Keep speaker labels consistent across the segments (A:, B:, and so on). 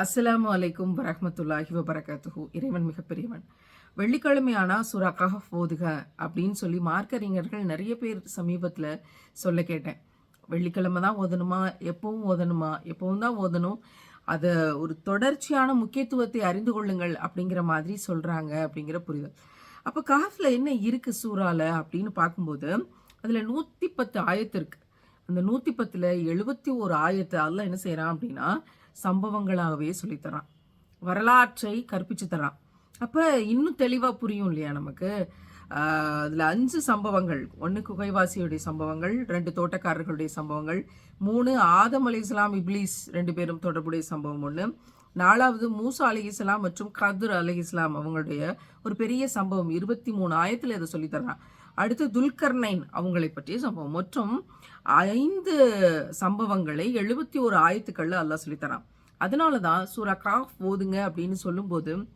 A: அஸ்ஸலாமு அலைக்கும் வரமத்துல்லாஹி வபரகாத்துஹு. இறைவன் மிகப்பெரியவன். வெள்ளிக்கிழமை ஆனால் சூரா கஹஃப் ஓதுக அப்படின்னு சொல்லி மார்க்கறிஞர்கள் நிறைய பேர் சமீபத்தில் சொல்ல கேட்டேன். வெள்ளிக்கிழமை தான் ஓதணுமா? எப்பவும் ஓதணுமா? எப்பவும் தான் ஓதணும்? அதை ஒரு தொடர்ச்சியான முக்கியத்துவத்தை அறிந்து கொள்ளுங்கள் அப்படிங்கிற மாதிரி சொல்கிறாங்க அப்படிங்கிற புரிதல். அப்போ காஃபில் என்ன இருக்குது சூறால அப்படின்னு பார்க்கும்போது அதில் நூற்றி பத்து ஆயத்து இருக்குது அந்த நூற்றி பத்தில் எழுபத்தி ஒரு ஆயத்தை அதெல்லாம் என்ன செய்கிறான் அப்படின்னா சம்பவங்களாகவே சொல்லித்தரான். வரலாற்றை கற்பிச்சு தரான். அப்போ இன்னும் தெளிவாக புரியும் இல்லையா நமக்கு? அதில் அஞ்சு சம்பவங்கள். ஒன்னு குகைவாசியுடைய சம்பவங்கள் ரெண்டு தோட்டக்காரர்களுடைய சம்பவங்கள் மூணு ஆதம் அலி இஸ்லாம் இப்லீஸ் ரெண்டு பேரும் தொடர்புடைய சம்பவம் ஒன்று நாலாவது மூசா அலி இஸ்லாம் மற்றும் கதுர் அலி இஸ்லாம் அவங்களுடைய ஒரு பெரிய சம்பவம். இருபத்தி மூணு ஆயத்தில் இதை சொல்லித்தரான் அடுத்து துல்கர்னைன் அவங்களை பற்றிய சம்பவம். மற்றும் ஐந்து சம்பவங்களை எழுபத்தி ஒரு ஆயத்துக்கள்ல அல்லாஹ் சொல்லித்தரான். அதனால தான் சூரா காஃப் ஓதுங்க அப்படின்னு சொல்லும்போது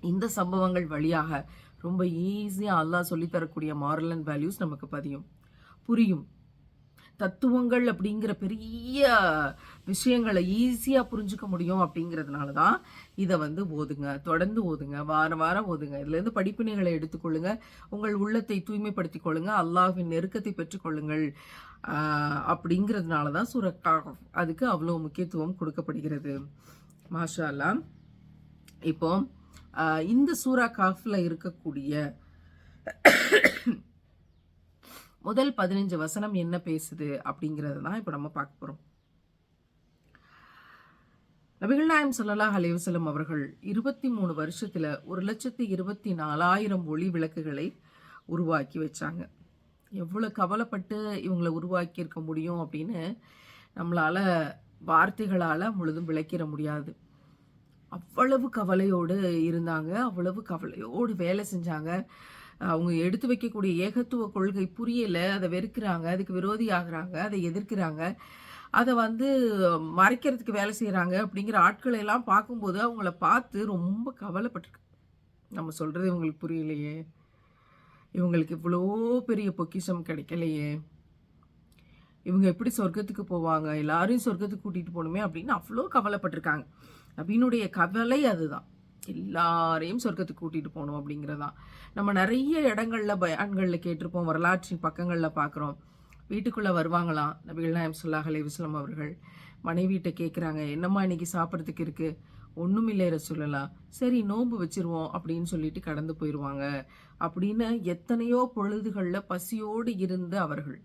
A: இந்த சம்பவங்கள் வழியாக ரொம்ப ஈஸியாக அல்லாஹ் சொல்லித் தரக்கூடிய மாரல் அண்ட் வேல்யூஸ் நமக்கு பதியும். புரியும். தத்துவங்கள் அப்படிங்கிற பெரிய விஷயங்களை ஈஸியாக புரிஞ்சுக்க முடியும் அப்படிங்கிறதுனால தான் இதை வந்து ஓதுங்க. தொடர்ந்து ஓதுங்க. வாரம் வாரம் ஓதுங்க. இதுலேருந்து படிப்பினைகளை எடுத்துக்கொள்ளுங்க. உங்கள் உள்ளத்தை தூய்மைப்படுத்திக் கொள்ளுங்க. அல்லாஹின் நெருக்கத்தை பெற்றுக்கொள்ளுங்கள் அப்படிங்கிறதுனால தான் சுரக்கா அதுக்கு அவ்வளோ முக்கியத்துவம் கொடுக்கப்படுகிறது. மாஷா அல்லாஹ் இப்போ இந்த சூரா காஃபில் இருக்கக்கூடிய முதல் பதினஞ்சு வசனம் என்ன பேசுது அப்படிங்கிறது தான் இப்போ நம்ம பார்க்க போகிறோம் நபிகள் நாயம் ஸல்லல்லாஹு அலைஹி அவர்கள் இருபத்தி மூணு வருஷத்தில் ஒரு லட்சத்தி இருபத்தி நாலாயிரம் ஒளி விளக்குகளை உருவாக்கி வச்சாங்க. எவ்வளோ கவலைப்பட்டு இவங்களை உருவாக்கியிருக்க முடியும் அப்படின்னு நம்மளால் வார்த்தைகளால் முழுதும் விளக்கிட முடியாது. அவ்வளவு கவலையோடு இருந்தாங்க அவ்வளவு கவலையோடு வேலை செஞ்சாங்க. அவங்க எடுத்து வைக்கக்கூடிய ஏகத்துவ கொள்கை புரியலை அதை வெறுக்கிறாங்க அதுக்கு விரோதி ஆகிறாங்க அதை எதிர்க்கிறாங்க. அதை வந்து மறைக்கிறதுக்கு வேலை செய்கிறாங்க அப்படிங்கிற ஆட்களை எல்லாம் பார்க்கும்போது அவங்கள பார்த்து ரொம்ப கவலைப்பட்டிருக்கு. நம்ம சொல்கிறது இவங்களுக்கு புரியலையே. இவங்களுக்கு இவ்வளோ பெரிய பொக்கிஷம் கிடைக்கலையே. இவங்க எப்படி சொர்க்கத்துக்கு போவாங்க? எல்லாரையும் சொர்க்கத்துக்கு கூட்டிகிட்டு போகணுமே அப்படின்னு அவ்வளோ கவலைப்பட்டிருக்காங்க. அப்படின்னுடைய கவலை அதுதான். எல்லாரையும் சொர்க்கத்துக்கு கூட்டிகிட்டு போகணும் அப்படிங்கிறதான் நம்ம நிறைய இடங்களில் பயான்களில் கேட்டிருப்போம் வரலாற்றின் பக்கங்களில் பார்க்குறோம் வீட்டுக்குள்ளே வருவாங்களாம் நபிகள் நாயம் சுல்லாஹ் அலைவிஸ்லாம் அவர்கள். மனைவிட்ட கேட்குறாங்க என்னம்மா இன்னைக்கு சாப்பிட்றதுக்கு இருக்குது ஒன்றும் இல்லை சொல்லலாம் சரி நோன்பு வச்சிருவோம் அப்படின்னு சொல்லிட்டு கடந்து போயிடுவாங்க அப்படின்னு எத்தனையோ பொழுதுகளில் பசியோடு இருந்து அவர்கள்.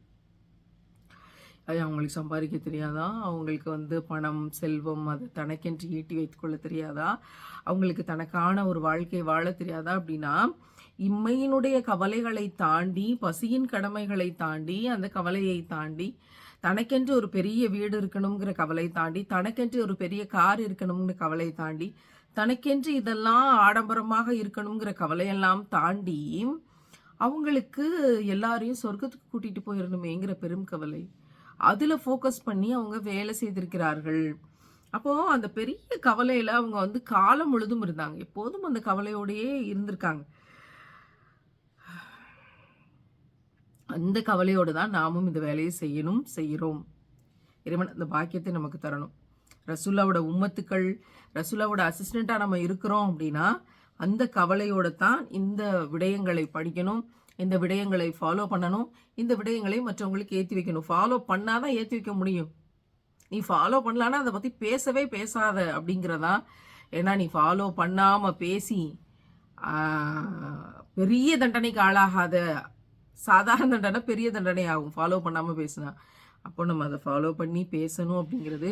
A: அது அவங்களுக்கு சம்பாதிக்க தெரியாதா? அவங்களுக்கு வந்து பணம் செல்வம் அது தனக்கென்று ஈட்டி வைத்துக்கொள்ள தெரியாதா? அவங்களுக்கு தனக்கான ஒரு வாழ்க்கை வாழ தெரியாதா? அப்படின்னா இம்மையினுடைய கவலைகளை தாண்டி பசியின் கடமைகளை தாண்டி அந்த கவலையை தாண்டி தனக்கென்று ஒரு பெரிய வீடு இருக்கணுங்கிற கவலை தாண்டி தனக்கென்று ஒரு பெரிய கார் இருக்கணுங்கிற கவலை தாண்டி தனக்கென்று இதெல்லாம் ஆடம்பரமாக இருக்கணுங்கிற கவலையெல்லாம் தாண்டி அவங்களுக்கு எல்லாரையும் சொர்க்கத்துக்கு கூட்டிகிட்டு போயிடணுமேங்கிற பெரும் கவலை. அதுல ஃபோக்கஸ் பண்ணி அவங்க வேலை செய்திருக்கிறார்கள். அப்போ அந்த பெரிய கவலையில அவங்க வந்து காலம் முழுதும் இருந்தாங்க. எப்போதும் அந்த கவலையோடயே இருந்திருக்காங்க. அந்த கவலையோடு தான் நாமும் இந்த வேலையை செய்யணும் செய்கிறோம் இறைவன் அந்த பாக்கியத்தை நமக்கு தரணும். ரசுல்லாவோட உம்மத்துக்கள் ரசுல்லாவோட அசிஸ்டண்ட்டாக நம்ம இருக்கிறோம் அப்படின்னா அந்த கவலையோட தான் இந்த விடயங்களை படிக்கணும். இந்த விடயங்களை ஃபாலோ பண்ணணும். இந்த விடயங்களை மற்றவங்களுக்கு ஏற்றி வைக்கணும். ஃபாலோ பண்ணாதான் ஏற்றி வைக்க முடியும். நீ ஃபாலோ பண்ணலான்னா அதை பற்றி பேசவே பேசாத அப்படிங்கிறதா? ஏன்னா நீ ஃபாலோ பண்ணாமல் பேசி பெரிய தண்டனைக்கு ஆளாகாத சாதாரண தண்டனை பெரிய தண்டனை ஆகும் ஃபாலோ பண்ணாமல் பேசினா. அப்போ நம்ம அதை ஃபாலோ பண்ணி பேசணும் அப்படிங்கிறது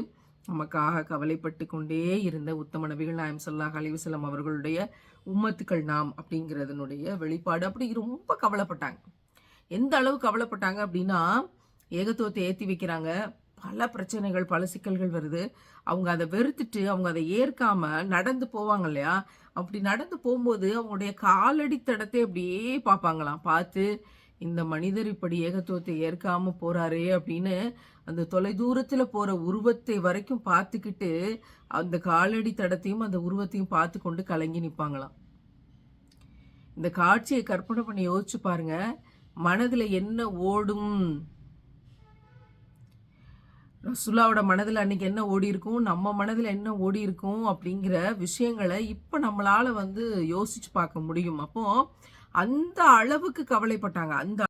A: நமக்காக கவலைப்பட்டு கொண்டே இருந்த உத்தம நபிகள் நாயம் சொல்லாஹ் அலிவசலம் அவர்களுடைய உம்மத்துக்கள் நாம் அப்படிங்கிறதனுடைய வெளிப்பாடு. அப்படி ரொம்ப கவலைப்பட்டாங்க. எந்த அளவு கவலைப்பட்டாங்க அப்படின்னா ஏகத்துவத்தை ஏற்றி வைக்கிறாங்க. பல பிரச்சனைகள் பல சிக்கல்கள் வருது. அவங்க அதை வெறுத்துட்டு அவங்க அதை ஏற்காம நடந்து போவாங்க இல்லையா? அப்படி நடந்து போகும்போது அவங்களுடைய காலடி தடத்தை அப்படியே பார்ப்பாங்களாம். பார்த்து இந்த மனிதர் இப்படி ஏகத்துவத்தை ஏற்காம போறாரே அப்படின்னு அந்த தொலைதூரத்துல போற உருவத்தை வரைக்கும் பார்த்துக்கிட்டு அந்த காலடி தடத்தையும் அந்த உருவத்தையும் பார்த்து கொண்டு கலங்கி நிற்பாங்களாம் இந்த காட்சியை கற்பனை பண்ணி யோசிச்சு பாருங்க. மனதுல என்ன ஓடும்? ரசுல்லாவோட மனதில் அன்னைக்கு என்ன ஓடி இருக்கும்? நம்ம மனதில் என்ன ஓடி இருக்கும்? அப்படிங்கிற விஷயங்களை இப்போ நம்மளால் வந்து யோசிச்சு பார்க்க முடியும். அப்போது அந்த அளவுக்கு கவலைப்பட்டாங்க. அந்த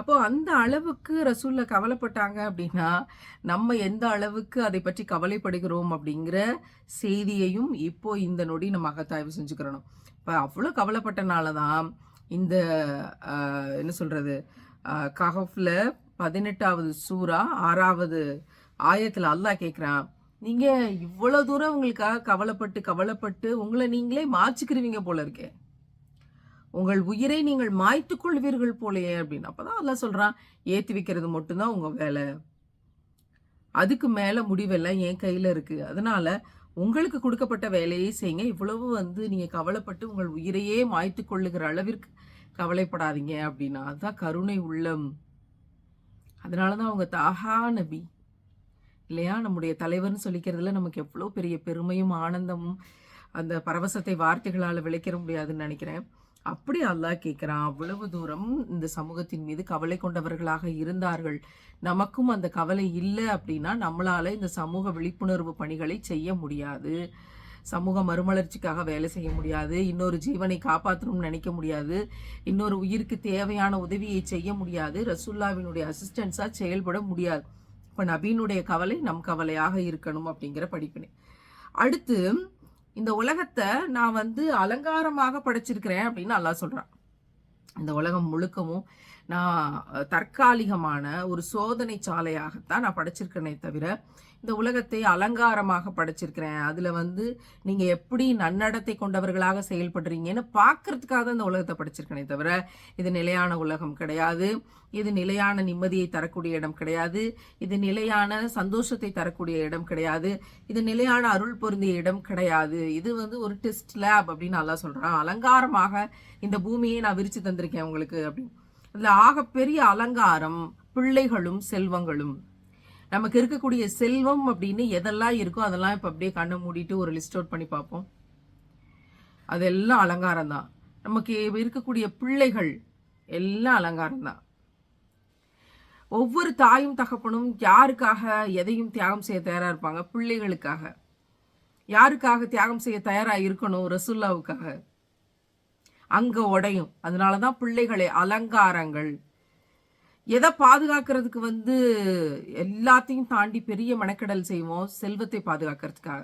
A: அப்போ அந்த அளவுக்கு ரசூல்ல கவலைப்பட்டாங்க அப்படின்னா நம்ம எந்த அளவுக்கு அதை பற்றி கவலைப்படுகிறோம் அப்படிங்கிற செய்தியையும் இப்போ இந்த நொடி நம்ம அகத்தாய்வு செஞ்சுக்கிறணும். இப்போ அவ்வளோ கவலைப்பட்டனால தான் இந்த ஆஹ், என்ன சொல்றது கஹஃப்ல பதினெட்டாவது சூரா ஆறாவது ஆயத்தில் அல்லாஹ் கேட்குறான் நீங்கள் இவ்வளோ தூரம் உங்களுக்காக கவலைப்பட்டு கவலைப்பட்டு உங்களை நீங்களே மாச்சிக்கிருவீங்க போல இருக்கே. உங்கள் உயிரை நீங்கள் மாய்த்து கொள்வீர்கள் போலையே அப்படின்னு. அப்போதான் அல்லாஹ் சொல்கிறான் ஏற்றி வைக்கிறது மட்டும்தான் உங்கள் வேலை. அதுக்கு மேலே முடிவெல்லாம் என் கையில் இருக்குது அதனால உங்களுக்கு கொடுக்கப்பட்ட வேலையை செய்யுங்க. இவ்வளவு வந்து நீங்கள் கவலைப்பட்டு உங்கள் உயிரையே மாய்த்து கொள்ளுகிற அளவிற்கு கவலைப்படாதீங்க அப்படின்னா அதுதான் கருணை உள்ளம். அதனால தான் அவங்க தாஹா நபி இல்லையா? நம்முடைய தலைவர்னு சொல்லிக்கிறதுல நமக்கு எவ்வளோ பெரிய பெருமையும் ஆனந்தமும் அந்த பரவசத்தை வார்த்தைகளால் விளைக்கிற முடியாதுன்னு நினைக்கிறேன். அப்படி அல்லாஹ் கேட்குறான் அவ்வளவு தூரம் இந்த சமூகத்தின் மீது கவலை கொண்டவர்களாக இருந்தார்கள். நமக்கும் அந்த கவலை இல்லை அப்படின்னா நம்மளால இந்த சமூக விழிப்புணர்வு பணிகளை செய்ய முடியாது. சமூக மறுமலர்ச்சிக்காக வேலை செய்ய முடியாது. இன்னொரு ஜீவனை காப்பாற்றணும்னு நினைக்க முடியாது. இன்னொரு உயிருக்கு தேவையான உதவியை செய்ய முடியாது. ரசுல்லாவினுடைய அசிஸ்டன்ஸாக செயல்பட முடியாது. இப்போ நபீனுடைய கவலை நம் கவலையாக இருக்கணும் அப்படிங்கிற படிப்பினை. அடுத்து இந்த உலகத்தை நான் வந்து அலங்காரமாக படைச்சிருக்கிறேன் அப்படின்னு அல்லாஹ் சொல்கிறான் இந்த உலகம் முழுக்கவும் நான் தற்காலிகமான ஒரு சோதனை சாலையாகத்தான் நான் படைச்சிருக்கேனே தவிர இந்த உலகத்தை அலங்காரமாக படைச்சிருக்கிறேன். அதில் வந்து நீங்கள் எப்படி நன்னடத்தை கொண்டவர்களாக செயல்படுறீங்கன்னு பார்க்கறதுக்காக தான் இந்த உலகத்தை படைச்சிருக்கேனே தவிர இது நிலையான உலகம் கிடையாது. இது நிலையான நிம்மதியை தரக்கூடிய இடம் கிடையாது. இது நிலையான சந்தோஷத்தை தரக்கூடிய இடம் கிடையாது. இது நிலையான அருள் பொருந்திய இடம் கிடையாது. இது வந்து ஒரு டெஸ்ட் லேப் அப்படின்னு நல்லா சொல்கிறான் அலங்காரமாக இந்த பூமியை நான் விரித்து தந்திருக்கேன் உங்களுக்கு அப்படின்னு. இதுல ஆகப்பெரிய அலங்காரம் பிள்ளைகளும் செல்வங்களும். நமக்கு இருக்கக்கூடிய செல்வம் அப்படின்னு எதெல்லாம் இருக்கோ அதெல்லாம் இப்போ அப்படியே கண்ணை மூடிட்டு ஒரு லிஸ்ட் அவுட் பண்ணி பார்ப்போம். அதெல்லாம் அலங்காரம் தான். நமக்கு இருக்கக்கூடிய பிள்ளைகள் எல்லாம் அலங்காரம் தான். ஒவ்வொரு தாயும் தகப்பனும் யாருக்காக எதையும் தியாகம் செய்ய தயாராக இருப்பாங்க? பிள்ளைகளுக்காக. யாருக்காக தியாகம் செய்ய தயாராக இருக்கணும்? ரசுல்லாவுக்காக. அங்கே உடையும். அதனால தான் பிள்ளைகளை அலங்காரங்கள். எதை பாதுகாக்கிறதுக்கு வந்து எல்லாத்தையும் தாண்டி பெரிய மெனக்கெடல் செய்வோம் செல்வத்தை பாதுகாக்கிறதுக்காக.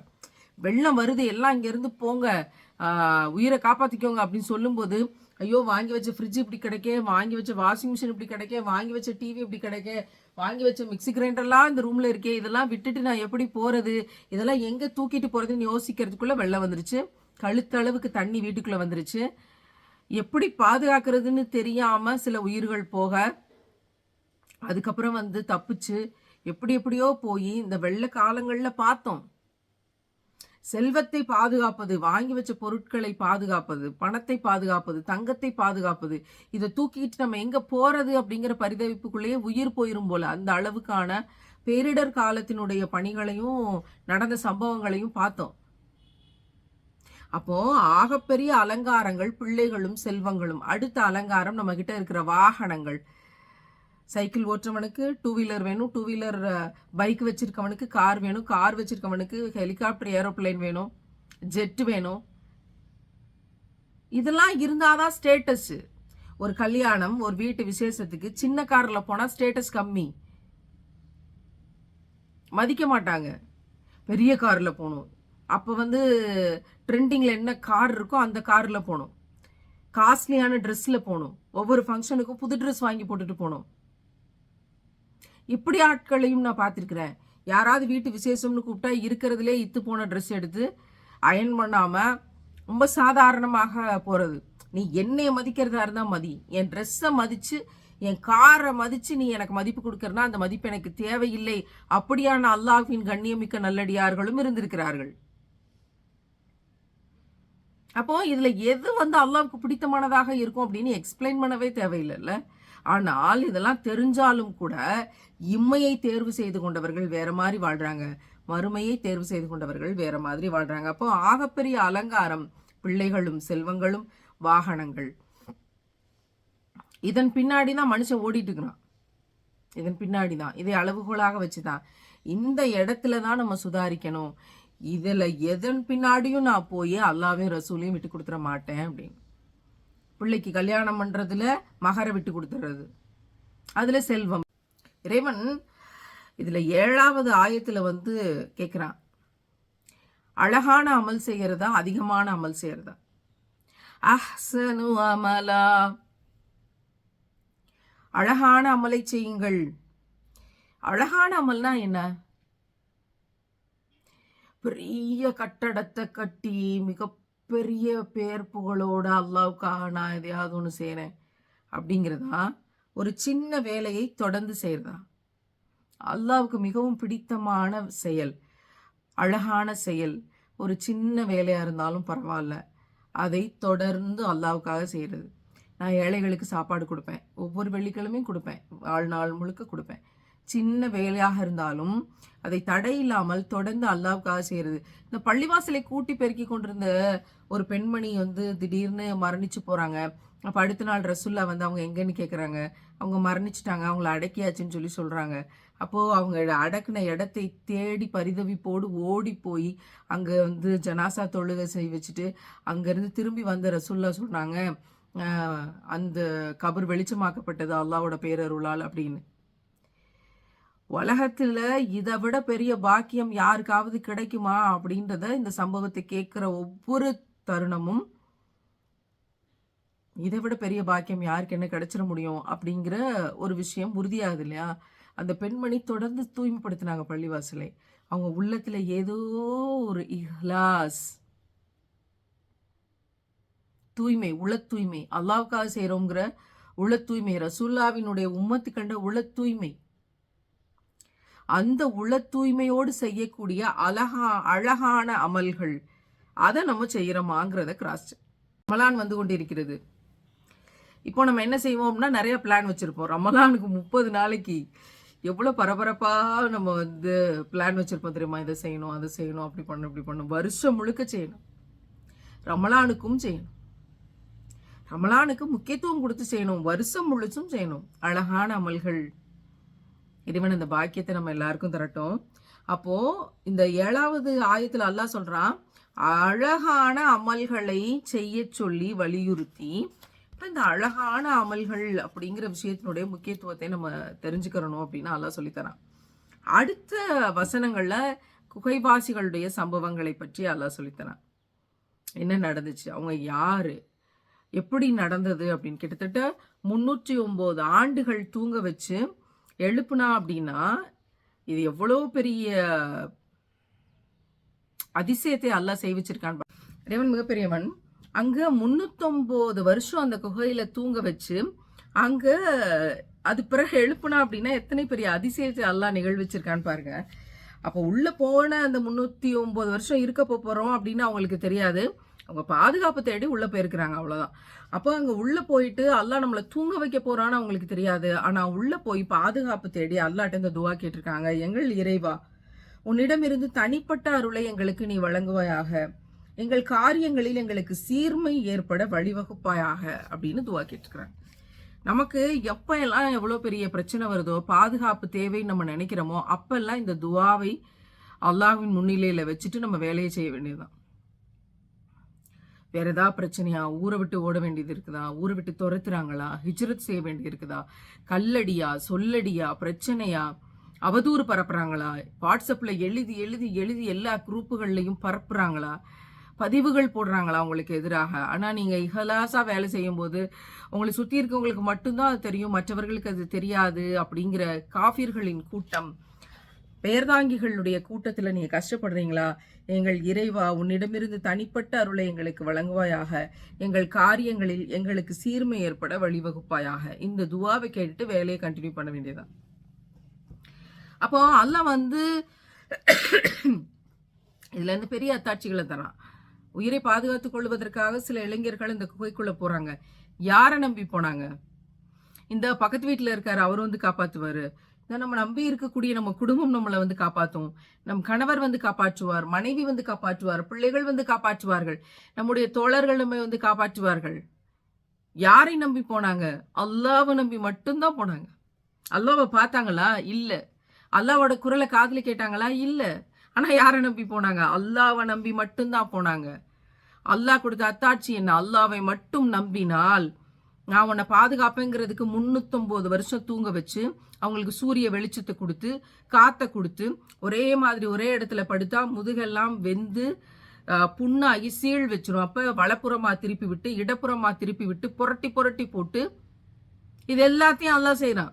A: வெள்ளம் வருது எல்லாம் இங்கேருந்து போங்க. உயிரை காப்பாற்றிக்கோங்க அப்படின்னு சொல்லும்போது ஐயோ வாங்கி வச்ச ஃப்ரிட்ஜ் இப்படி கிடைக்க வாங்கி வச்ச வாஷிங் மிஷின் இப்படி கிடைக்க வாங்கி வச்ச டிவி இப்படி கிடைக்க வாங்கி வச்ச மிக்ஸி கிரைண்டர்லாம் இந்த ரூமில் இருக்கே இதெல்லாம் விட்டுட்டு நான் எப்படி போகிறது இதெல்லாம் எங்கே தூக்கிட்டு போகிறதுன்னு யோசிக்கிறதுக்குள்ளே வெள்ளம் வந்துருச்சு. கழுத்தளவுக்கு தண்ணி வீட்டுக்குள்ளே வந்துருச்சு. எப்படி பாதுகாக்கிறதுன்னு தெரியாமல் சில உயிர்கள் போக அதுக்கப்புறம் வந்து தப்பிச்சு எப்படி எப்படியோ போய் இந்த வெள்ள காலங்களில் பார்த்தோம். செல்வத்தை பாதுகாப்பது வாங்கி வச்ச பொருட்களை பாதுகாப்பது பணத்தை பாதுகாப்பது தங்கத்தை பாதுகாப்பது இதை தூக்கிட்டு நம்ம எங்கே போகிறது அப்படிங்கிற பரிதவிப்புக்குள்ளேயே உயிர் போயிரும் போல. அந்த அளவுக்கான பேரிடர் காலத்தினுடைய பணிகளையும் நடந்த சம்பவங்களையும் பார்த்தோம். அப்போ ஆகப்பெரிய அலங்காரங்கள் பிள்ளைகளும் செல்வங்களும் அடுத்த அலங்காரம் நம்ம கிட்ட இருக்கிற வாகனங்கள். சைக்கிள் ஓட்டுறவனுக்கு டூ வீலர் வேணும் டூ வீலர் பைக் வச்சிருக்கவனுக்கு கார் வேணும் கார் வச்சிருக்கவனுக்கு ஹெலிகாப்டர் ஏரோப்ளேன் வேணும் ஜெட் வேணும். இதெல்லாம் இருந்தாதான் ஸ்டேட்டஸ் ஒரு கல்யாணம் ஒரு வீட்டு விசேஷத்துக்கு சின்ன கார்ல போனா ஸ்டேட்டஸ் கம்மி. மதிக்க மாட்டாங்க. பெரிய காரில் போகணும். அப்போ வந்து ட்ரெண்டிங்கில் என்ன கார் இருக்கோ அந்த காரில் போகணும். காஸ்ட்லியான ட்ரெஸ்ஸில் போகணும். ஒவ்வொரு ஃபங்க்ஷனுக்கும் புது ட்ரெஸ் வாங்கி போட்டுட்டு போகணும். இப்படி ஆட்களையும் நான் பார்த்துருக்குறேன். யாராவது வீட்டு விசேஷம்னு கூப்பிட்டா இருக்கிறதுலே இத்து போன ட்ரெஸ் எடுத்து அயன் பண்ணாமல் ரொம்ப சாதாரணமாக போகிறது நீ என்னைய மதிக்கிறதா இருந்தால் மதி. என் ட்ரெஸ்ஸை மதித்து என் காரை மதித்து நீ எனக்கு மதிப்பு கொடுக்கறனா அந்த மதிப்பு எனக்கு தேவையில்லை. அப்படியான அல்லாஹ்வின் கண்ணியமிக்க நல்லடியார்களும் இருந்திருக்கிறார்கள். அப்போ இதுல எது வந்து அல்லாவுக்கு பிடித்தமானதாக இருக்கும் அப்படின்னு எக்ஸ்பிளைன் பண்ணவே தேவையில்லைல்ல. ஆனால் இதெல்லாம் தெரிஞ்சாலும் கூட இம்மையை தேர்வு செய்து கொண்டவர்கள் வேற மாதிரி வாழ்றாங்க. மறுமையை தேர்வு செய்து கொண்டவர்கள் வேற மாதிரி வாழ்றாங்க. அப்போ ஆகப்பெரிய அலங்காரம் பிள்ளைகளும் செல்வங்களும் வாகனங்கள். இதன் பின்னாடி தான் மனுஷன் ஓடிட்டு இருக்கிறான். இதன் பின்னாடி தான் இதை அளவுகோலாக வச்சுதான். இந்த இடத்துல தான் நம்ம சுதாரிக்கணும். இதில் எதன் பின்னாடியும் நான் போய் அல்லாவையும் ரசூலையும் விட்டு கொடுத்துட மாட்டேன் அப்படின்னு. பிள்ளைக்கு கல்யாணம் பண்ணுறதுல மகரை விட்டு கொடுத்துறது. அதில் செல்வம். இறைவன் இதில் ஏழாவது ஆயத்தில் வந்து கேட்குறான் அழகான அமல் செய்கிறதா அதிகமான அமல் செய்கிறதா அஹ்சனு அமலா. அழகான அமலை செய்யுங்கள். அழகான அமல்னா என்ன? பெரிய கட்டடத்தை கட்டி மிகப்பெரிய பேர் புகழோட அல்லாவுக்காக நான் எதையாவது ஒன்று செய்கிறேன் அப்படிங்கிறதா? ஒரு சின்ன வேலையை தொடர்ந்து செய்கிறதா அல்லாவுக்கு மிகவும் பிடித்தமான செயல் அழகான செயல். ஒரு சின்ன வேலையாக இருந்தாலும் பரவாயில்ல. அதை தொடர்ந்து அல்லாவுக்காக செய்கிறது நான் ஏழைகளுக்கு சாப்பாடு கொடுப்பேன். ஒவ்வொரு வெள்ளிக்கிழமையும் கொடுப்பேன். வாழ்நாள் முழுக்க கொடுப்பேன். சின்ன வேலையாக இருந்தாலும் அதை தடை இல்லாமல் தொடர்ந்து அல்லாவுக்காக செய்கிறது இந்த பள்ளிவாசலை கூட்டி பெருக்கி கொண்டிருந்த ஒரு பெண்மணி வந்து திடீர்னு மரணிச்சு போகிறாங்க அப்போ அடுத்த நாள் ரசுல்லா வந்து அவங்க எங்கேன்னு கேட்குறாங்க அவங்க மரணிச்சிட்டாங்க. அவங்கள அடக்கியாச்சுன்னு சொல்லி சொல்கிறாங்க அப்போது அவங்க அடக்குன இடத்தை தேடி பரிதவிப்போடு ஓடி போய் அங்கே வந்து ஜனாசா தொழுகை செய் வச்சுட்டு அங்கேருந்து திரும்பி வந்த ரசுல்லா சொன்னாங்க அந்த கபர் வெளிச்சமாக்கப்பட்டது அல்லாவோட பேரருளால் அப்படின்னு. உலகத்துல இதை விட பெரிய பாக்கியம் யாருக்காவது கிடைக்குமா அப்படின்றத இந்த சம்பவத்தை கேட்கிற ஒவ்வொரு தருணமும் இதை விட பெரிய பாக்கியம் யாருக்கு என்ன கிடைச்சிட முடியும் அப்படிங்கிற ஒரு விஷயம் உறுதியாகுது இல்லையா? அந்த பெண்மணி தொடர்ந்து தூய்மைப்படுத்தினாங்க பள்ளிவாசலை. அவங்க உள்ளத்துல ஏதோ ஒரு இஹ்லாஸ் தூய்மை உள தூய்மை அல்லாவுக்காக செய்கிறோங்கிற உள தூய்மை ரசூல்லாவினுடைய உம்மத்து கண்ட உள தூய்மை அந்த உள தூய்மையோடு செய்யக்கூடிய அழகா அழகான அமல்கள். அதை நம்ம செய்கிறோமாங்கிறத கிராஸ் ரமலான் வந்து கொண்டிருக்கிறது. இப்போ நம்ம என்ன செய்வோம்னா நிறைய பிளான் வச்சுருப்போம். ரமலானுக்கு முப்பது நாளைக்கு எவ்வளோ பரபரப்பாக நம்ம வந்து பிளான் வச்சுருப்போம் தெரியுமா? இதை செய்யணும் அதை செய்யணும் அப்படி பண்ணணும் இப்படி பண்ணணும். வருஷம் முழுக்க செய்யணும். ரமலானுக்கும் செய்யணும். ரமலானுக்கு முக்கியத்துவம் கொடுத்து செய்யணும். வருஷம் முழுச்சும் செய்யணும். அழகான அமல்கள். இறைவன் இந்த பாக்கியத்தை நம்ம எல்லாருக்கும் தரட்டும். அப்போ இந்த ஏழாவது ஆயத்துல அல்லாஹ் சொல்றான் அழகான அமல்களை செய்ய சொல்லி வலியுறுத்தி. இந்த அழகான அமல்கள் அப்படிங்கிற விஷயத்தினுடைய முக்கியத்துவத்தை நம்ம தெரிஞ்சுக்கிறணும் அப்படின்னு அல்லாஹ் சொல்லித்தரான் அடுத்த வசனங்கள்ல குகைவாசிகளுடைய சம்பவங்களை பற்றி அல்லாஹ் சொல்லித்தரான் என்ன நடந்துச்சு? அவங்க யாரு? எப்படி நடந்தது அப்படின்னு. கிட்டத்தட்ட முன்னூற்றி ஒம்பது ஆண்டுகள் தூங்க வச்சு எழுப்புனா அப்படின்னா இது எவ்வளோ பெரிய அதிசயத்தை அல்லா செய்விச்சிருக்கான் இறைவன் மிகப்பெரியவன். அங்கே முன்னூத்தொன்பது வருஷம் அந்த குகையில் தூங்க வச்சு அங்கே அது பிறகு எழுப்புனா அப்படின்னா எத்தனை பெரிய அதிசயத்தை அல்லாஹ் நிகழ்விச்சிருக்கான்னு பாருங்க. அப்போ உள்ளே போன அந்த முந்நூற்றி ஒம்பது வருஷம் இருக்க போகிறோம் அப்படின்னு அவங்களுக்கு தெரியாது. அவங்க பாதுகாப்பு தேடி உள்ளே போயிருக்கிறாங்க அவ்வளோதான் அப்போ அங்கே உள்ளே போயிட்டு அல்லாஹ் நம்மளை தூங்க வைக்க போகிறான்னு அவங்களுக்கு தெரியாது. ஆனால் உள்ளே போய் பாதுகாப்பு தேடி அல்லாட்ட இந்த துவா கேட்டிருக்காங்க எங்கள் இறைவா உன்னிடமிருந்து தனிப்பட்ட அருளை எங்களுக்கு நீ வழங்குவாயாக. எங்கள் காரியங்களில் எங்களுக்கு சீர்மை ஏற்பட வழிவகுப்பாயாக அப்படின்னு துவா கேட்டுக்கிறாங்க நமக்கு எப்போ எல்லாம் எவ்வளோ பெரிய பிரச்சனை வருதோ பாதுகாப்பு தேவைன்னு நம்ம நினைக்கிறோமோ அப்பெல்லாம் இந்த துவாவை அல்லாவின் முன்னிலையில் வச்சுட்டு நம்ம வேலையை செய்ய வேண்டியதுதான். வேற ஏதாவது பிரச்சனையா? ஊரை விட்டு ஓட வேண்டியது இருக்குதா? ஊரை விட்டு துரத்துறாங்களா? ஹிஜ்ரத் செய்ய வேண்டியது இருக்குதா? கல்லடியா சொல்லடியா பிரச்சனையா? அவதூறு பரப்புறாங்களா? வாட்ஸ்அப்பில் எழுதி எழுதி எழுதி எல்லா குரூப்புகள்லையும் பரப்புறாங்களா? பதிவுகள் போடுறாங்களா உங்களுக்கு எதிராக? ஆனால் நீங்கள் இகலாசாக வேலை செய்யும் போது உங்களை சுற்றி இருக்கவங்களுக்கு மட்டும்தான் அது தெரியும் மற்றவர்களுக்கு அது தெரியாது அப்படிங்கிற காஃபியர்களின் கூட்டம். பெயர்தாங்கிகளுடைய கூட்டத்துல நீங்க கஷ்டப்படுறீங்களா? எங்கள் இறைவா உன்னிடமிருந்து தனிப்பட்ட அருளை எங்களுக்கு வழங்குவாயாக. எங்கள் காரியங்களில் எங்களுக்கு சீர்மை ஏற்பட வழிவகுப்பாயாக. இந்த துவாவை கேட்டுட்டு வேலையை கண்டினியூ பண்ண வேண்டியதுதான். அப்போ அல்ல வந்து இதுல இருந்து பெரிய அத்தாட்சிகளை தரான். உயிரை பாதுகாத்துக் கொள்வதற்காக சில இளைஞர்கள் இந்த குகைக்குள்ள போறாங்க. யாரை நம்பி போனாங்க? இந்த பக்கத்து வீட்டுல இருக்காரு அவர் வந்து காப்பாத்துவாரு. நம்ம நம்பி இருக்கக்கூடிய நம்ம குடும்பம் நம்மளை வந்து காப்பாற்றும் நம் கணவர் வந்து காப்பாற்றுவார் மனைவி வந்து காப்பாற்றுவார் பிள்ளைகள் வந்து காப்பாற்றுவார்கள் நம்முடைய தோழர்கள் நம்மை வந்து காப்பாற்றுவார்கள். யாரை நம்பி போனாங்க? அல்லாவை நம்பி மட்டும்தான் போனாங்க. அல்லாவை பார்த்தாங்களா? இல்லை. அல்லாவோட குரலை காதில் கேட்டாங்களா? இல்லை. ஆனால் யாரை நம்பி போனாங்க? அல்லாவை நம்பி மட்டும்தான் போனாங்க. அல்லாஹ் கொடுத்த அத்தாட்சி என்ன? அல்லாவை மட்டும் நம்பினால் நான் உன்னை பாதுகாப்பேங்கிறதுக்கு முந்நூற்றொம்பது வருஷம் தூங்க வச்சு அவங்களுக்கு சூரிய வெளிச்சத்தை கொடுத்து காற்றை கொடுத்து ஒரே மாதிரி ஒரே இடத்துல படுத்தா முதுகெல்லாம் வெந்து புண்ணாகி சீழ் வச்சிரும். அப்போ வலப்புறமா திருப்பி விட்டு இடப்புறமாக திருப்பி விட்டு புரட்டி புரட்டி போட்டு இது எல்லாத்தையும் அதெல்லாம் செய்கிறான்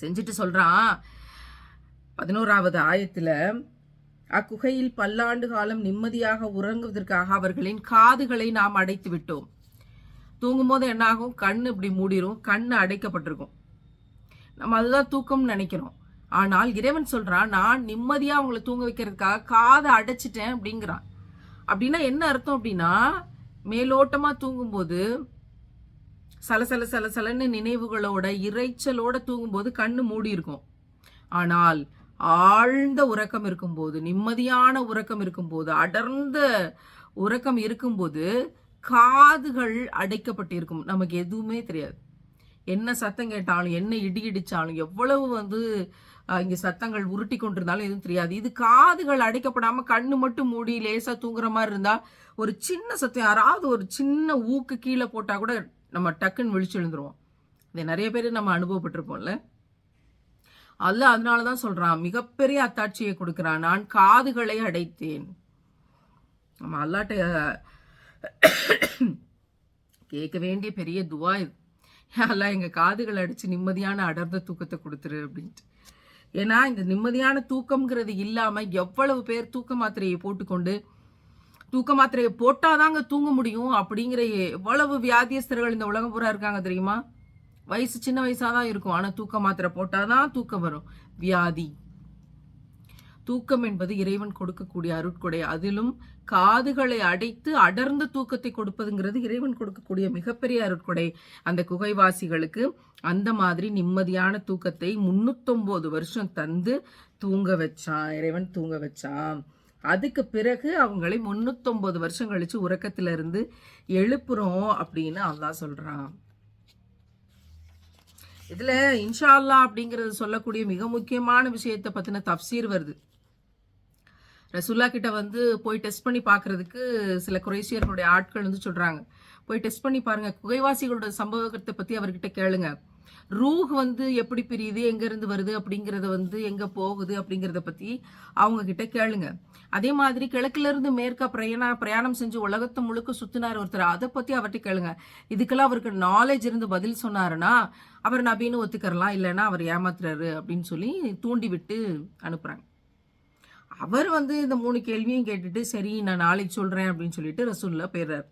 A: செஞ்சுட்டு சொல்கிறான் பதினோராவது ஆயத்தில் அக்குகையில் பல்லாண்டு காலம் நிம்மதியாக உறங்குவதற்காக அவர்களின் காதுகளை நாம் அடைத்து விட்டோம். தூங்கும்போது என்னாகும்? கண் இப்படி மூடிரும். கண் அடைக்கப்பட்டிருக்கும். நம்ம அதுதான் தூக்கம்னு நினைக்கிறோம். ஆனால் இறைவன் சொல்றான் நான் நிம்மதியாக அவங்கள தூங்க வைக்கிறதுக்காக காதை அடைச்சிட்டேன் அப்படிங்கிறான். அப்படின்னா என்ன அர்த்தம் அப்படின்னா மேலோட்டமாக தூங்கும்போது சலசல சலசலன்னு நினைவுகளோட இறைச்சலோட தூங்கும்போது கண்ணு மூடி இருக்கும் ஆனால் ஆழ்ந்த உறக்கம் இருக்கும்போது நிம்மதியான உறக்கம் இருக்கும்போது அடர்ந்த உறக்கம் இருக்கும்போது காதுகள் அடைக்கப்பட்டிருக்கும். நமக்கு எதுவுமே தெரியாது. என்ன சத்தம் கேட்டாலும் என்ன இடி இடித்தாலும் எவ்வளவு வந்து இங்கே சத்தங்கள் உருட்டி கொண்டிருந்தாலும் எதுவும் தெரியாது. இது காதுகள் அடைக்கப்படாமல் கண்ணு மட்டும் மூடி லேசாக தூங்குற மாதிரி இருந்தால் ஒரு சின்ன சத்தம் யாராவது ஒரு சின்ன ஊக்கு கீழே போட்டால் கூட நம்ம டக்குன்னு விழிச்சு எழுந்துருவோம் இதை நிறைய பேர் நம்ம அனுபவப்பட்டிருப்போம்ல. அல்ல அதனால தான் சொல்கிறான் மிகப்பெரிய அத்தாட்சியை கொடுக்குறான் நான் காதுகளை அடைத்தேன். நம்ம அல்லாட்ட கேட்க வேண்டிய பெரிய துவா இது. அல்லாஹ் எங்கள் காதுகள் அடித்து நிம்மதியான அடர்ந்த தூக்கத்தை கொடுத்துரு அப்படின்ட்டு. ஏன்னா இந்த நிம்மதியான தூக்கம்ங்கிறது இல்லாமல் எவ்வளவு பேர் தூக்க மாத்திரையை போட்டுக்கொண்டு தூக்க மாத்திரையை போட்டாதாங்க தூங்க முடியும் அப்படிங்கிற எவ்வளவு வியாதியஸ்தர்கள் இந்த உலகம் பூரா இருக்காங்க தெரியுமா? வயசு சின்ன வயசாக தான் இருக்கும். ஆனால் தூக்க மாத்திரை போட்டால் தான் தூக்கம் வரும். வியாதி. தூக்கம் என்பது இறைவன் கொடுக்கக்கூடிய அருட்கொடை. அதிலும் காதுகளை அடைத்து அடர்ந்த தூக்கத்தை கொடுப்பதுங்கிறது இறைவன் கொடுக்கக்கூடிய மிகப்பெரிய அருட்கொடை. அந்த குகைவாசிகளுக்கு அந்த மாதிரி நிம்மதியான தூக்கத்தை முன்னூத்தொன்பது வருஷம் தந்து தூங்க வச்சான் இறைவன் தூங்க வச்சான் அதுக்கு பிறகு அவங்களை முன்னூத்தொம்பது வருஷம் கழிச்சு உறக்கத்திலிருந்து எழுப்புறோம் அப்படின்னு அல்லாஹ் சொல்றான். இதில் இன்ஷா அல்லாஹ் அப்படிங்கிறது சொல்லக்கூடிய மிக முக்கியமான விஷயத்தை பற்றின தப்சீர் வருது. ரசுல்லா கிட்ட வந்து போய் டெஸ்ட் பண்ணி பார்க்குறதுக்கு சில குறைசியர்களுடைய ஆட்கள் வந்து சொல்கிறாங்க போய் டெஸ்ட் பண்ணி பாருங்கள் குகைவாசிகளோட சம்பவத்தை பற்றி அவர்கிட்ட கேளுங்க. ரூஹ் வந்து எப்படி பிரியுது எங்கேருந்து வருது அப்படிங்கிறத வந்து எங்கே போகுது அப்படிங்கிறத பற்றி அவங்க கிட்ட கேளுங்க. அதே மாதிரி கிழக்கிலிருந்து மேற்க மேற்கா பிரயாண பிரயாணம் செஞ்சு உலகத்தை முழுக்க சுத்தினார் ஒருத்தர் அதை பற்றி அவர்கிட்ட கேளுங்க. இதுக்கெல்லாம் அவருக்கு நாலேஜ் இருந்து பதில் சொன்னாருன்னா அவர் நபின்னு ஒத்துக்கரலாம் இல்லைன்னா அவர் ஏமாத்துறாரு அப்படின்னு சொல்லி தூண்டி விட்டு அவர் வந்து இந்த மூணு கேள்வியும் கேட்டுட்டு சரி நான் நாளைக்கு சொல்கிறேன் அப்படின்னு சொல்லிட்டு ரசூலில் போயிடுறாரு.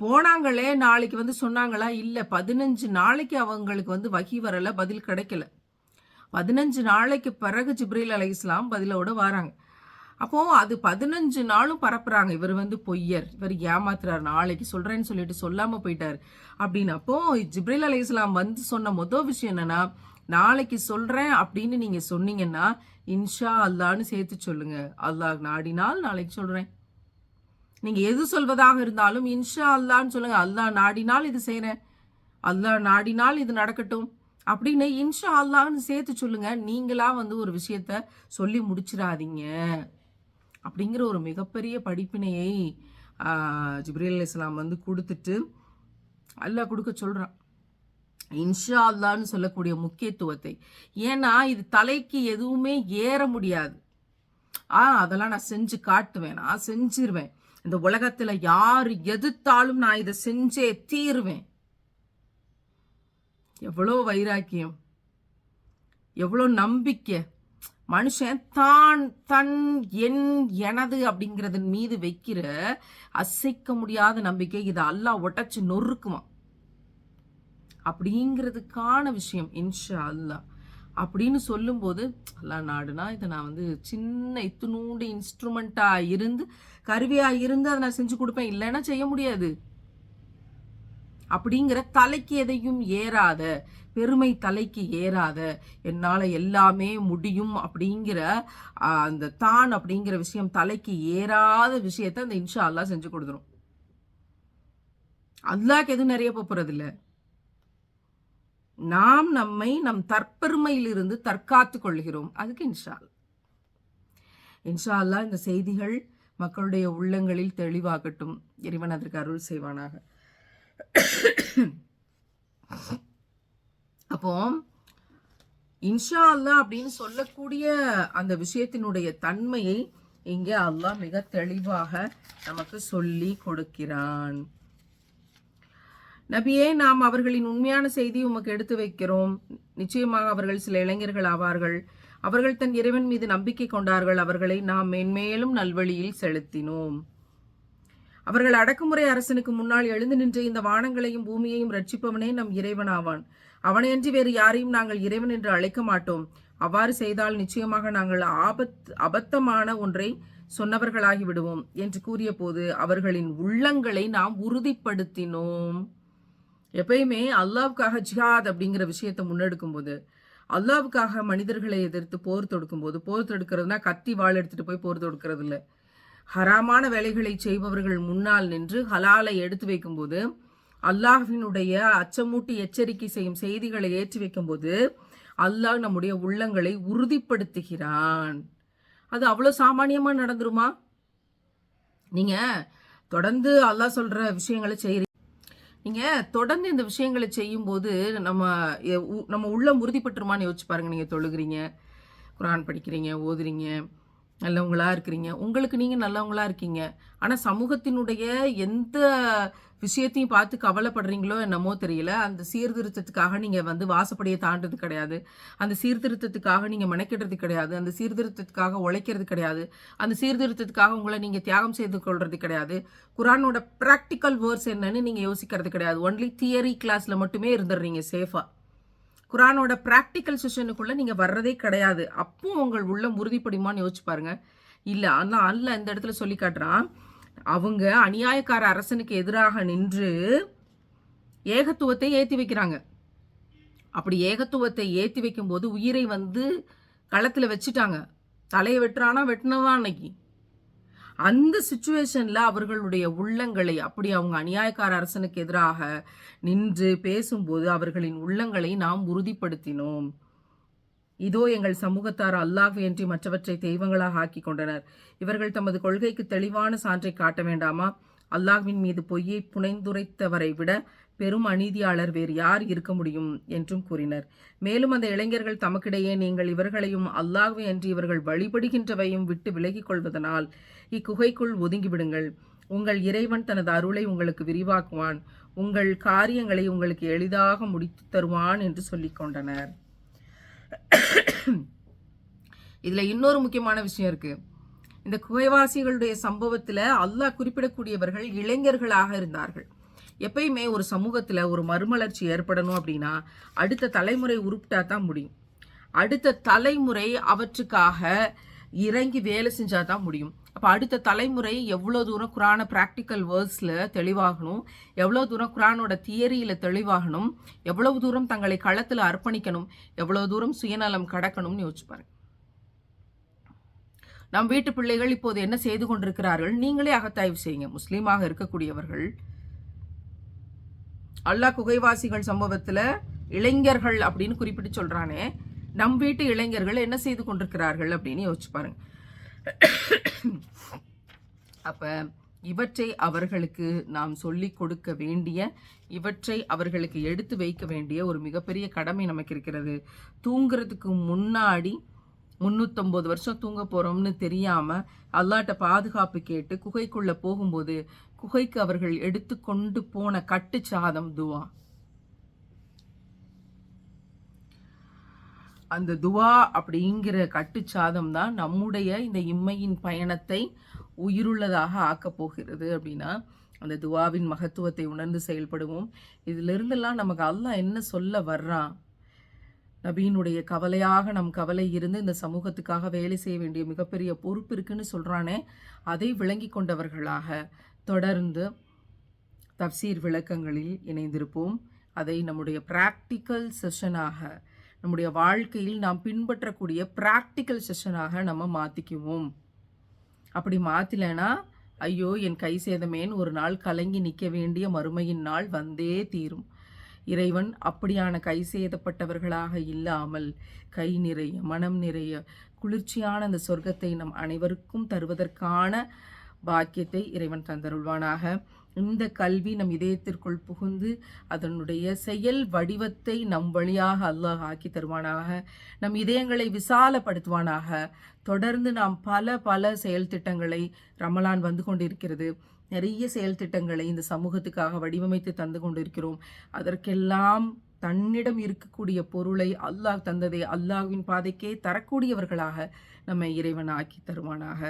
A: போனாங்களே நாளைக்கு வந்து சொன்னாங்களா? இல்லை பதினஞ்சு நாளைக்கு அவங்களுக்கு வந்து வகி வரல பதில் கிடைக்கல. பதினஞ்சு நாளைக்கு பிறகு ஜிப்ரீல் அலை இஸ்லாம் பதிலோட வராங்க. அப்போ அது பதினஞ்சு நாளும் பரப்புறாங்க. இவர் வந்து பொய்யர். இவர் ஏமாத்துறாரு. நாளைக்கு சொல்கிறேன்னு சொல்லிட்டு சொல்லாமல் போயிட்டார். அப்படின்னு அப்போ ஜிப்ரீல் அலை இஸ்லாம் வந்து சொன்ன மொதல் விஷயம் என்னன்னா நாளைக்கு சொல்கிறேன் அப்படின்னு நீங்கள் சொன்னீங்கன்னா இன்ஷா அல்லான்னு சேர்த்து சொல்லுங்க. அல்லாஹ் நாடினால் நாளைக்கு சொல்கிறேன் நீங்கள் எது சொல்வதாக இருந்தாலும் இன்ஷா அல்லான்னு சொல்லுங்கள் அல்லா நாடினால் இது செய்கிறேன் அல்லா நாடினால் இது நடக்கட்டும். அப்படின்னு இன்ஷா அல்லான்னு சேர்த்து சொல்லுங்க. நீங்களா வந்து ஒரு விஷயத்த சொல்லி முடிச்சிடாதீங்க. அப்படிங்கிற ஒரு மிகப்பெரிய படிப்பினையை ஜிப்ரேல் இஸ்லாம் வந்து கொடுத்துட்டு அல்லா கொடுக்க சொல்கிறான் இன்ஷா அல்லான்னு சொல்லக்கூடிய முக்கியத்துவத்தை. ஏன்னா இது தலைக்கு எதுவுமே ஏற முடியாது. ஆ அதெல்லாம் நான் செஞ்சு காட்டுவேன். நான் செஞ்சிருவேன். இந்த உலகத்துல யார் எதிர்த்தாலும் நான் இதை செஞ்சே தீருவேன். எவ்வளோ வைராக்கியம். எவ்வளோ நம்பிக்கை. மனுஷன் தான் தன் என் எனது அப்படிங்கிறதன் மீது வைக்கிற அசைக்க முடியாத நம்பிக்கை இதை அல்லாஹ் ஒட்டச்சு நொறுக்குமா அப்படிங்கிறதுக்கான விஷயம் இன்ஷா அல்லாஹ். அப்படின்னு சொல்லும்போது எல்லா நாடுனா இதை நான் வந்து சின்ன இத்துணூண்டு இன்ஸ்ட்ருமெண்ட்டாக இருந்து கருவியாக இருந்து அதை நான் செஞ்சு கொடுப்பேன். இல்லைன்னா செய்ய முடியாது. அப்படிங்கிற தலைக்கு எதையும் ஏறாத பெருமை தலைக்கு ஏறாத என்னால் எல்லாமே முடியும் அப்படிங்கிற அந்த தான் அப்படிங்கிற விஷயம் தலைக்கு ஏறாத விஷயத்த அந்த இன்ஷா அல்லா செஞ்சு கொடுத்துரும். அல்லாக்கு எதுவும் நிறைய போகிறதில்லை நாம் நம்மை நம் தற்பெருமையிலிருந்து தற்காத்து கொள்கிறோம். அதுக்கு இன்ஷா இன்ஷா அல்லாஹ் இந்த செய்திகள் மக்களுடைய உள்ளங்களில் தெளிவாகட்டும். இறைவன் அதற்கு அருள் செய்வானாக. அப்போ இன்ஷா அல்லாஹ் அப்படின்னு சொல்லக்கூடிய அந்த விஷயத்தினுடைய தன்மையை இங்கே அல்லாஹ் மிக தெளிவாக நமக்கு சொல்லி கொடுக்கிறான். நபியே நாம் அவர்களின் உண்மையான செய்தி உமக்கு எடுத்து வைக்கிறோம். நிச்சயமாக அவர்கள் சில இளைஞர்கள் ஆவார்கள். அவர்கள் தன் இறைவன் மீது நம்பிக்கை கொண்டார்கள். அவர்களை நாம் மென்மேலும் நல்வழியில் செலுத்தினோம். அவர்கள் அடக்குமுறை அரசனுக்கு முன்னால் எழுந்து நின்று இந்த வானங்களையும் பூமியையும் ரட்சிப்பவனே நம் இறைவனாவான் அவனையன்றி வேறு யாரையும் நாங்கள் இறைவன் என்று அழைக்க மாட்டோம். அவ்வாறு செய்தால் நிச்சயமாக நாங்கள் ஆபத் அபத்தமான ஒன்றை சொன்னவர்களாகி விடுவோம். என்று கூறிய போது அவர்களின் உள்ளங்களை நாம் உறுதிப்படுத்தினோம். எப்பயுமே அல்லாவுக்காக ஜிஹாத் அப்படிங்கிற விஷயத்தை முன்னெடுக்கும் போது அல்லாவுக்காக மனிதர்களை எதிர்த்து போர் தொடுக்கும் போது போர் தொடுக்கிறதுனா கத்தி வாள் எடுத்துட்டு போய் போர் தொடுக்கிறது இல்லை ஹராமான வேலைகளை செய்பவர்கள் முன்னால் நின்று ஹலாலை எடுத்து வைக்கும்போது அல்லாஹினுடைய அச்சமூட்டி எச்சரிக்கை செய்யும் செய்திகளை ஏற்றி வைக்கும்போது அல்லாஹ் நம்முடைய உள்ளங்களை உறுதிப்படுத்துகிறான். அது அவ்வளோ சாமானியமா நடந்துருமா? நீங்க தொடர்ந்து அல்லாஹ் சொல்ற விஷயங்களை செய்கிறீங்க நீங்க தொடர்ந்து இந்த விஷயங்களை செய்யும்போது நம்ம நம்ம உள்ளம் உறுதிப்பட்டுருமான்னு யோசிச்சு பாருங்க. நீங்க தொழுகிறீங்க குரான் படிக்கிறீங்க ஓதுறீங்க நல்லவங்களா இருக்கிறீங்க. உங்களுக்கு நீங்க நல்லவங்களா இருக்கீங்க. ஆனா சமூகத்தினுடைய எந்த விஷயத்தையும் பார்த்து கவலைப்படுறீங்களோ என்னமோ தெரியல. அந்த சீர்திருத்தத்துக்காக நீங்கள் வந்து வாசப்படியை தாண்டது கிடையாது. அந்த சீர்திருத்தத்துக்காக நீங்கள் மெனக்கிடுறது கிடையாது. அந்த சீர்திருத்தத்துக்காக உழைக்கிறது கிடையாது. அந்த சீர்திருத்தத்துக்காக உங்களை நீங்கள் தியாகம் செய்து கொள்வது கிடையாது. குரானோட ப்ராக்டிக்கல் வேர்ட்ஸ் என்னன்னு நீங்கள் யோசிக்கிறது கிடையாது. ஒன்லி தியரி கிளாஸில் மட்டுமே இருந்துடுறீங்க சேஃபாக குரானோட ப்ராக்டிக்கல் செஷனுக்குள்ளே நீங்கள் வர்றதே கிடையாது. அப்போ உங்கள் உள்ளம் உறுதிப்படுமான்னு யோசிச்சு பாருங்கள் இல்லை ஆனால் அல்ல இந்த இடத்துல சொல்லி காட்டுறான். அவங்க அநியாயக்கார அரசனுக்கு எதிராக நின்று ஏகத்துவத்தை ஏற்றி வைக்கிறாங்க. அப்படி ஏகத்துவத்தை ஏற்றி வைக்கும்போது உயிரை வந்து களத்தில் வச்சுட்டாங்க. தலையை வெட்டுறானா வெட்டினவா அன்னைக்கு? அந்த சுச்சுவேஷனில் அவர்களுடைய உள்ளங்களை அப்படி அவங்க அநியாயக்கார அரசனுக்கு எதிராக நின்று பேசும்போது அவர்களின் உள்ளங்களை நாம் உறுதிப்படுத்தினோம். இதோ எங்கள் சமூகத்தார் அல்லாஹ் என்று மற்றவற்றை தெய்வங்களாக ஆக்கி கொண்டனர். இவர்கள் தமது கொள்கைக்கு தெளிவான சான்றை காட்ட வேண்டாமா? அல்லாஹ்வின் மீது பொய்யை புனைந்துரைத்தவரை விட பெரும் அநீதியாளர் வேறு யார் இருக்க முடியும்? என்றும் கூறினர். மேலும் அந்த இளைஞர்கள் தமக்கிடையே நீங்கள் இவர்களையும் அல்லாஹ்வை அன்றி இவர்கள் வழிபடுகின்றவையும் விட்டு விலகிக் கொள்வதனால் இக்குகைக்குள் ஒதுங்கிவிடுங்கள். உங்கள் இறைவன் தனது அருளை உங்களுக்கு விரிவாக்குவான். உங்கள் காரியங்களை உங்களுக்கு எளிதாக முடித்து தருவான் என்று சொல்லிக் கொண்டனர். இதில் இன்னொரு முக்கியமான விஷயம் இருக்குது இந்த குகைவாசிகளுடைய சம்பவத்தில் அல்லாஹ் குறிப்பிடக்கூடியவர்கள் இளைஞர்களாக இருந்தார்கள். எப்பயுமே ஒரு சமூகத்தில் ஒரு மறுமலர்ச்சி ஏற்படணும் அப்படின்னா அடுத்த தலைமுறை உருப்பிட்டா தான் முடியும். அடுத்த தலைமுறை அவற்றுக்காக இறங்கி வேலை செஞ்சால் தான் முடியும். அப்போ அடுத்த தலைமுறை எவ்வளோ தூரம் குரானை ப்ராக்டிக்கல் வேர்ட்ஸில் தெளிவாகணும் எவ்வளோ தூரம் குரானோட தியரியில் தெளிவாகணும் எவ்வளவு தூரம் தங்களை களத்தில் அர்ப்பணிக்கணும் எவ்வளோ தூரம் சுயநலம் கடக்கணும்னு யோசிச்சு பாருங்க. நம் வீட்டு பிள்ளைகள் இப்போது என்ன செய்து கொண்டிருக்கிறார்கள்? நீங்களே அகத்தாய்வு செய்யுங்க. முஸ்லீமாக இருக்கக்கூடியவர்கள் அல்லாஹ் குகைவாசிகள் சம்பவத்தில் இளைஞர்கள் அப்படின்னு குறிப்பிட்டு சொல்கிறானே நம் வீட்டு இளைஞர்கள் என்ன செய்து கொண்டிருக்கிறார்கள் அப்படின்னு யோசிச்சு பாருங்கள் அப்ப இவற்றை அவர்களுக்கு நாம் சொல்லி கொடுக்க வேண்டிய இவற்றை அவர்களுக்கு எடுத்து வைக்க வேண்டிய ஒரு மிகப்பெரிய கடமை நமக்கு இருக்கிறது. தூங்குறதுக்கு முன்னாடி முந்நூற்றம்பது வருஷம் தூங்க போகிறோம்னு தெரியாமல் அல்லாட்ட பாதுகாப்பு கேட்டு குகைக்குள்ளே போகும்போது குகைக்கு அவர்கள் எடுத்து கொண்டு போன கட்டுச்சாதம் துவா. அந்த துவா அப்படிங்கிற கட்டுச்சாதம் தான் நம்முடைய இந்த இம்மையின் பயணத்தை உயிருள்ளதாக ஆக்கப் போகிறது அப்படின்னா அந்த துவாவின் மகத்துவத்தை உணர்ந்து செயல்படுவோம். இதிலிருந்தெல்லாம் நமக்கு அல்லாஹ் என்ன சொல்ல வர்றான்? நபியினுடைய கவலையாக நம் கவலை இருந்து இந்த சமூகத்துக்காக வேலை செய்ய வேண்டிய மிகப்பெரிய பொறுப்பு இருக்குன்னு சொல்கிறானே அதை விளங்கி கொண்டவர்களாக தொடர்ந்து தப்சீர் விளக்கங்களில் இணைந்திருப்போம். அதை நம்முடைய ப்ராக்டிக்கல் செஷனாக நம்முடைய வாழ்க்கையில் நாம் பின்பற்றக்கூடிய ப்ராக்டிக்கல் செஷனாக நம்ம மாற்றிக்குவோம் அப்படி மாற்றலைன்னா ஐயோ என் கை சேதமேன்னு ஒரு நாள் கலங்கி நிற்க வேண்டிய மறுமையின் நாள் வந்தே தீரும். இறைவன் அப்படியான கை சேதப்பட்டவர்களாக இல்லாமல் கை நிறைய மனம் நிறைய குளிர்ச்சியான அந்த சொர்க்கத்தை நம் அனைவருக்கும் தருவதற்கான பாக்கியத்தை இறைவன் தந்தருள்வானாக. இந்த கல்வி நம் இதயத்திற்குள் புகுந்து அதனுடைய செயல் வடிவத்தை நம் வழியாக அல்லாஹ் ஆக்கி தருவானாக. நம் இதயங்களை விசாலப்படுத்துவானாக. தொடர்ந்து நாம் பல பல செயல் திட்டங்களை ரமலான் வந்து கொண்டிருக்கிறது. நிறைய செயல் திட்டங்களை இந்த சமூகத்துக்காக வடிவமைத்து தந்து கொண்டிருக்கிறோம். அதற்கெல்லாம் தன்னிடம் இருக்கக்கூடிய பொருளை அல்லாஹ் தந்ததை அல்லாஹ்வின் பாதைக்கே தரக்கூடியவர்களாக நம்மை இறைவன் ஆக்கி தருவானாக.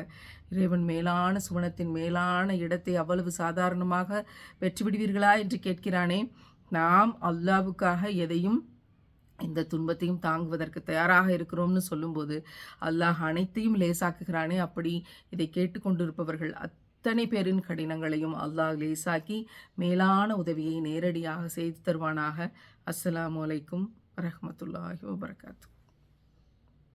A: இறைவன் மேலான சுவனத்தின் மேலான இடத்தை அவ்வளவு சாதாரணமாக பெற்றுவிடுவீர்களா என்று கேட்கிறானே. நாம் அல்லாவுக்காக எதையும் இந்த துன்பத்தையும் தாங்குவதற்கு தயாராக இருக்கிறோம்னு சொல்லும்போது அல்லாஹ் அனைத்தையும் லேசாக்குகிறானே. அப்படி இதை கேட்டுக்கொண்டிருப்பவர்கள் அத்தனை பேரின் கடினங்களையும் அல்லாஹ் லேசாக்கி மேலான உதவியை நேரடியாக செய்து தருவானாக. அஸ்ஸலாமு அலைக்கும் வரமத்துல்லாஹி வபரகாத்து